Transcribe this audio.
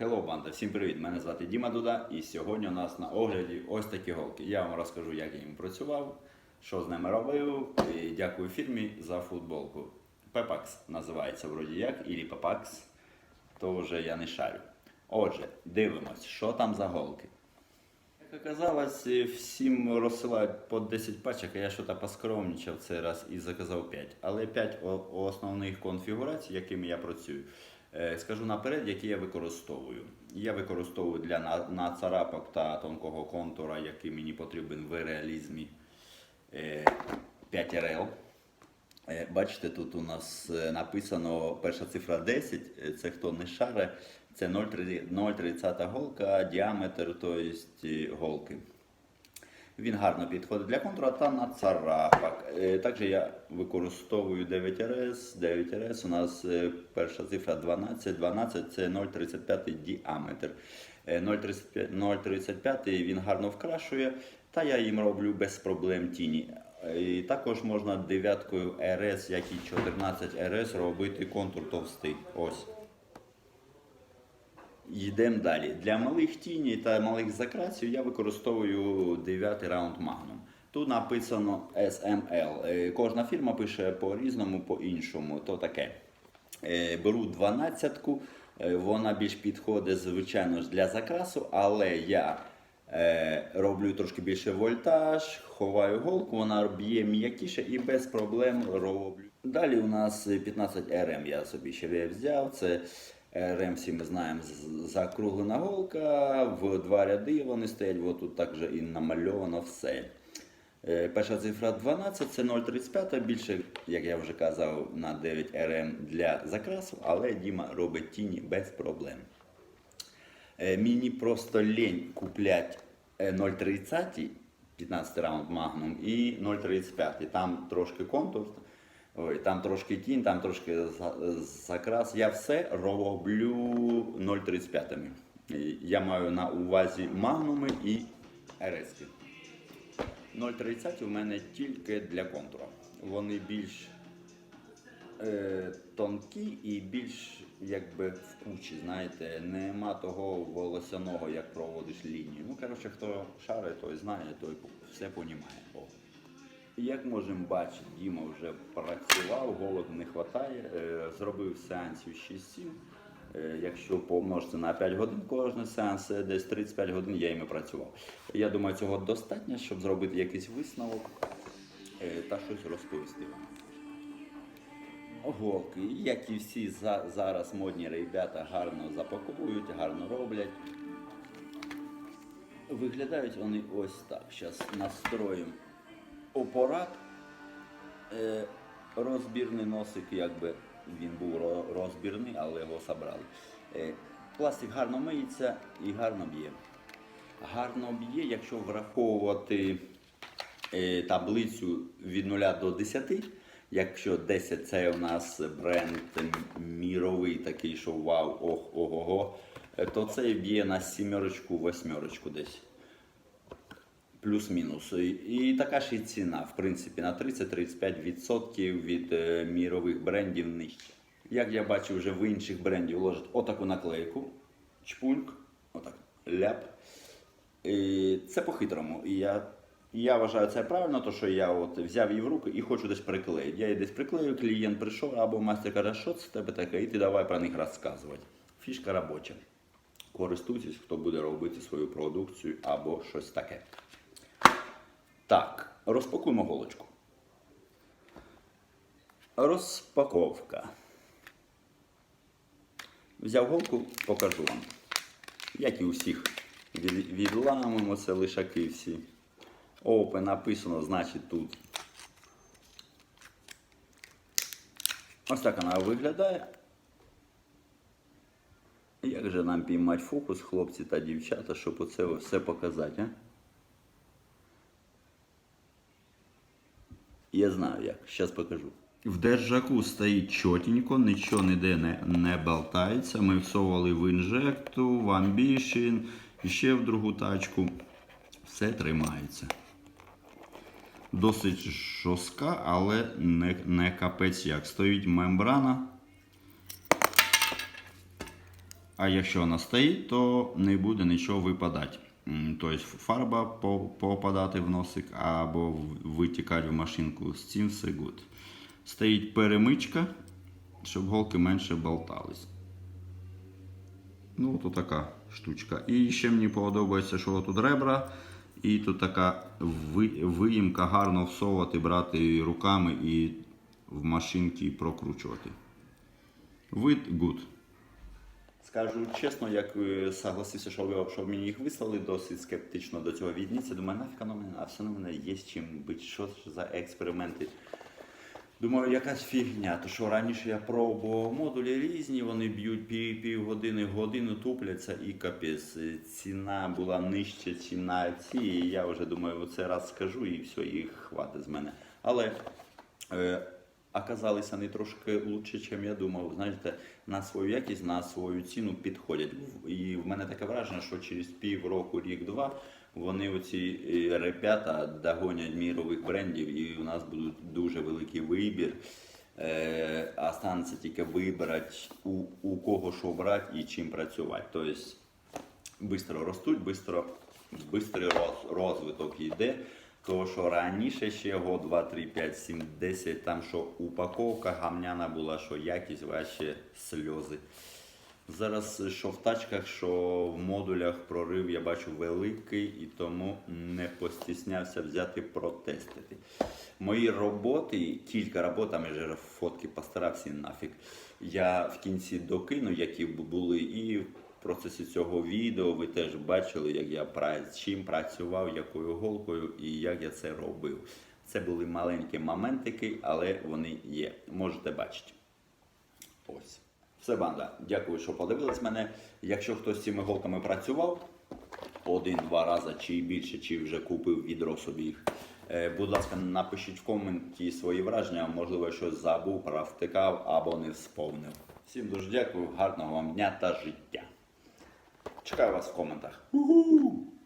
Hello, банда! Всім привіт! Мене звати Діма Дуда, і сьогодні у нас на огляді ось такі голки. Я вам розкажу, як я їм працював, що з ними робив. І дякую фірмі за футболку. Пепакс називається вроді як, і Пепакс, то вже я не шарю. Отже, дивимось, що там за голки. Як оказалось, всім розсилають по 10 пачок, а я щось поскромничав цей раз і заказав 5. Але 5 основних конфігурацій, якими я працюю. Е, Скажу наперед, які я використовую. Я використовую для на- нацарапок та тонкого контура, який мені потрібен в реалізмі е, 5 RL. Е, Бачите, тут у нас е, написано перша цифра 10, е, це хто не шаре, це 0,30 голка, діаметр тобто, голки. Він гарно підходить для контура та на царапок. Е, Також я використовую 9RS. 9RS у нас е, перша цифра 12, 12 це 0,35 діаметр. Е, 0,35 0,35 він гарно вкрашує, та я їм роблю без проблем тіні. Е, І також можна дев'яткою RS, як і 14 RS робити контур товстий. Ось. Йдемо далі. Для малих тіні та малих закрасів я використовую 9 раунд Magnum. Тут написано SML. Е, Кожна фірма пише по-різному, по-іншому. То таке. Е, Беру 12-ку, е, вона більш підходить, звичайно для закрасу, але я роблю трошки більше вольтаж, ховаю голку, вона б'є м'якіше і без проблем роблю. Далі у нас 15 RM я собі ще взяв. Це RM, всі ми знаємо, закруглена голка, в два ряди вони стоять, от тут також і намальовано все. Е, Перша цифра 12 це 0,35, більше, як я вже казав, на 9 RM для закрасу, але Діма робить тіні без проблем. Е, Мені просто лень куплять е, 0,30, 15 раунд Magnum і 0,35. Там трошки контур, ой, там трошки тінь, там трошки закрас. Я все роблю 0,35. Я маю на увазі магнуми і РС. 0,30 у мене тільки для контура. Вони більш е, тонкі і більш якби вкучі, знаєте, нема того волосяного, як проводиш лінію. Ну, коротше, хто шарить, той знає, той все понімає. Як можемо бачити, Діма вже працював, голод не вистачає, е, зробив сеансів 6-7. Е, Якщо помножити на 5 годин кожен сеанс, десь 35 годин я іми працював. Я думаю, цього достатньо, щоб зробити якийсь висновок е, та щось розповісти. Голки, як і всі за, зараз модні ребята гарно запаковують, гарно роблять. Виглядають вони ось так. Зараз настроїмо апарат. Е, розбірний носик, якби він був розбірний, але його забрали. Е, пластик гарно миється і гарно б'є. Гарно б'є, якщо враховувати е, таблицю від 0 до 10. Якщо 10 це у нас бренд міровий, такий, що вау, ох, ого, то це б'є на сімерочку, восьмерочку десь. Плюс-мінус. І, така ж і ціна, в принципі, на 30-35% від е, мірових брендів нижче. Як я бачу, вже в інших брендів ложать отаку наклейку, чпуньк, отак, ляп. І це по-хитрому. І я, я вважаю це правильно, то що я от взяв її в руки і хочу десь приклеїти. Я її десь приклею, клієнт прийшов, або мастер каже, що це тебе таке, і ти давай про них розказувати. Фішка робоча. Користуйтесь, хто буде робити свою продукцію або щось таке. Так, розпакуємо голочку. Розпаковка. Взяв голку, покажу вам. Як і у всіх. Від- Відламуємо це лишаки всі. Open написано, значить тут. Ось так вона виглядає. Як же нам піймати фокус, хлопці та дівчата, щоб оце все показати, а? Я знаю як, зараз покажу. В держаку стоїть чотенько, нічого ніде не, не болтається. Ми всовували в інжекту, в Ambition, ще в другу тачку. Все тримається. Досить жорстка, але не, не капець як. Стоїть мембрана. А якщо вона стоїть, то не буде нічого випадати. Тобто фарба попадати в носик або витікати в машинку. З цим все good. Стоїть перемичка, щоб голки менше болтались. Ну, то така штучка. І ще мені подобається, що тут ребра, і тут така виїмка гарно всовувати, брати руками і в машинки прокручувати. Вид good. Скажу чесно, як е, согласився, що що мені їх вислали, досить скептично до цього відніться. Думаю, нафіг воно мене, а все в мене є з чим бити. Що за експерименти? Думаю, якась фігня. То що раніше я пробував модулі різні, вони б'ють пів, пів години, годину тупляться і капець. Е, Ціна була нижча, ніж на ці. І я вже думаю, оце раз скажу і все, і хватить з мене. Але е, оказалися не трошки лучше, ніж я думав. Знаєте, на свою якість, на свою ціну підходять. І в мене таке враження, що через півроку, рік-два вони оці е, ребята догонять мірових брендів, і у нас буде дуже великий вибір. Е, а станеться тільки вибрати, у, у кого що брати і чим працювати. Тобто швидко ростуть, швидко, розвиток йде. То, що раніше ще год, 2, 3, 5, 7, 10, там що упаковка гамняна була, що якість ваші сльози. Зараз що в тачках, що в модулях прорив я бачу великий і тому не постіснявся взяти протестити. Мої роботи, кілька робот, там я вже фотки постарався нафіг. Я в кінці докину, які були, і в процесі цього відео ви теж бачили, як я з чим працював, якою голкою і як я це робив. Це були маленькі моментики, але вони є. Можете бачити. Ось. Все, банда. Дякую, що подивились мене. Якщо хтось з цими голками працював один-два рази чи більше, чи вже купив відро собі їх. е, Будь ласка, напишіть в коменті свої враження, можливо, щось забув, провтикав або не всповнив. Всім дуже дякую, гарного вам дня та життя. Чекаю вас в коментах. Уху!